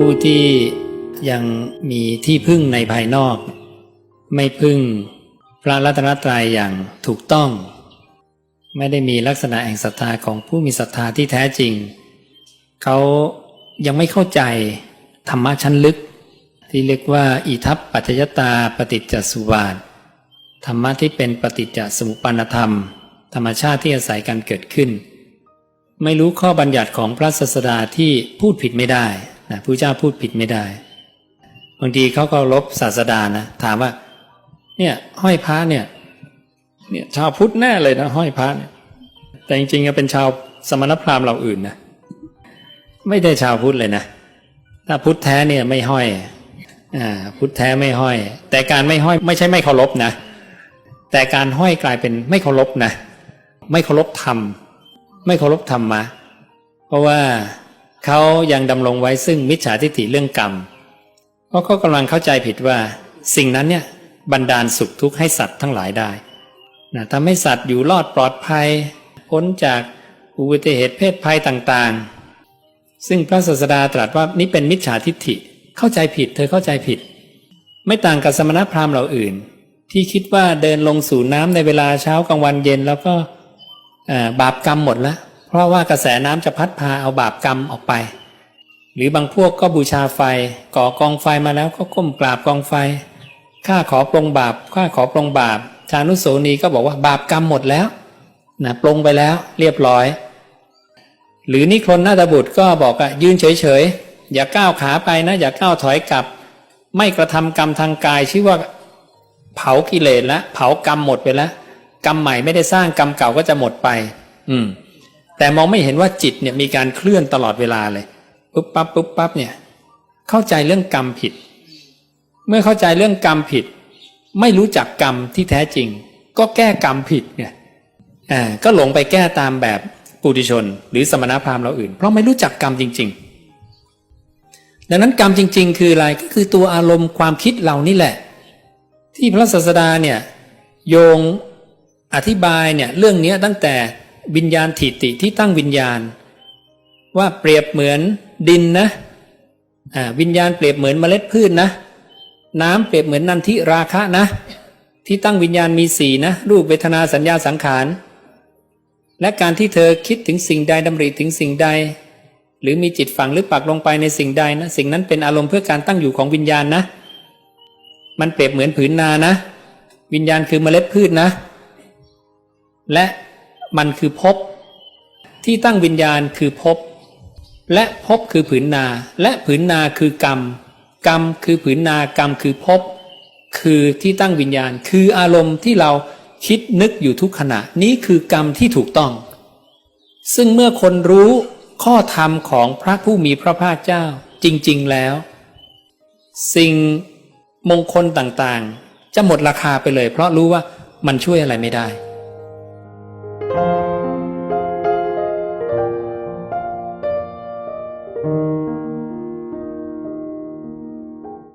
ผู้ที่ยังมีที่พึ่งในภายนอก ไม่พึ่งพระรัตนตรัยอย่างถูกต้อง ไม่ได้มีลักษณะแห่งศรัทธาของผู้มีศรัทธาที่แท้จริง เขายังไม่เข้าใจธรรมะชั้นลึก ที่เรียกว่าอิทัปปัจจยตาปฏิจจสุบาทธรรมะที่เป็นปฏิจจสมุปปนธรรม ธรรมชาติที่อาศัยการเกิดขึ้น ไม่รู้ข้อบัญญัติของพระศาสดาที่พูดผิดไม่ได้ นะผู้เจ้าพูดผิดไม่ได้บางทีเขาก็ลบศาสดานะถามว่า เนี่ยห้อยพระเนี่ย เนี่ยชาวพุทธแน่เลยนะห้อยพระเนี่ย แต่จริงๆก็เป็นชาวสมณพราหมณ์เราอื่นนะไม่ได้ชาวพุทธเลยนะถ้าพุทธแท้เนี่ยไม่ห้อยอ่าพุทธแท้ไม่ห้อย แต่การไม่ห้อยไม่ใช่ไม่เคารพนะ แต่การห้อยกลายเป็นไม่เคารพนะ ไม่เคารพธรรม ไม่เคารพธรรมะ เพราะว่า เขายังดำรงไว้ซึ่งมิจฉาทิฏฐิเรื่องกรรม เพราะเขากำลังเข้าใจผิดว่า สิ่งนั้นเนี่ยบันดาลสุขทุกข์ให้สัตว์ทั้งหลายได้นะทำให้สัตว์อยู่รอดปลอดภัย พ้นจากอุบัติเหตุเพศภัยต่างๆ ซึ่งพระศาสดาตรัสว่านี่เป็นมิจฉาทิฏฐิเข้าใจผิด เธอเข้าใจผิด ไม่ต่างกับสมณพราหมณ์เหล่าอื่น ที่คิดว่าเดินลงสู่น้ำในเวลาเช้ากลางวันเย็น แล้วก็บาปกรรมหมดแล้ว ราะว่ากระแสน้ำจะพัดพาเอาบาปกรรมออกไป หรือบางพวกก็บูชาไฟ ก่อกองไฟมาแล้วก็ก้มกราบกองไฟข้าขอปรงบาปข้าขอปรงบาป ชานุโสนีก็บอกว่าบาปกรรมหมดแล้วนะปรงไปแล้วเรียบร้อย หรือนิครนนาตบุตรก็บอกอะยืนเฉยๆ อย่าก้าวขาไปนะ อย่าก้าวถอยกลับ ไม่กระทำกรรมทางกายชื่อว่าเผากิเลสแล้วเผากรรมหมดไปแล้วกรรมใหม่ไม่ได้สร้างกรรมเก่าก็จะหมดไป อืม แต่มองไม่เห็นว่าจิตเนี่ยมีการเคลื่อนตลอดเวลาเลยปุ๊บปั๊บปุ๊บปั๊บเนี่ยเข้าใจเรื่องกรรมผิด เมื่อเข้าใจเรื่องกรรมผิด ไม่รู้จักกรรมที่แท้จริง ก็แก้กรรมผิดเนี่ยอ่าก็หลงไปแก้ตามแบบปุถุชน หรือสมณพราหมณ์เราอื่น เพราะไม่รู้จักกรรมจริง ๆ ดังนั้นกรรมจริง ๆ คืออะไรก็คือตัวอารมณ์ความคิดเรานี่แหละ ที่พระศาสดาเนี่ยโยงอธิบายเนี่ยเรื่องนี้ตั้งแต่ วิญญาณถิติที่ตั้งวิญญาณ ว่าเปรียบเหมือนดินนะวิญญาณเปรียบเหมือนเมล็ดพืชนะน้ำเปรียบเหมือนนันทิราคะนะ ที่ตั้งวิญญาณมีสีนะ รูปเวทนาสัญญาสังขาร และการที่เธอคิดถึงสิ่งใดดำริถึงสิ่งใด หรือมีจิตฝังหรือปักลงไปในสิ่งใดนะ สิ่งนั้นเป็นอารมณ์เพื่อการตั้งอยู่ของวิญญาณนะ มันเปรียบเหมือนผืนนานะ วิญญาณคือเมล็ดพืชนะ และ มันคือภพที่ตั้งวิญญาณคือภพและภพคือผืนนา และผืนนาคือกรรม กรรมคือผืนนากรรมคือภพคือที่ตั้งวิญญาณ คืออารมณ์ที่เราคิดนึกอยู่ทุกขณะ นี้คือกรรมที่ถูกต้อง ซึ่งเมื่อคนรู้ข้อธรรมของพระผู้มีพระภาคเจ้าจริง ๆแล้ว สิ่งมงคลต่างๆ จะหมดราคาไปเลย เพราะรู้ว่ามันช่วยอะไรไม่ได้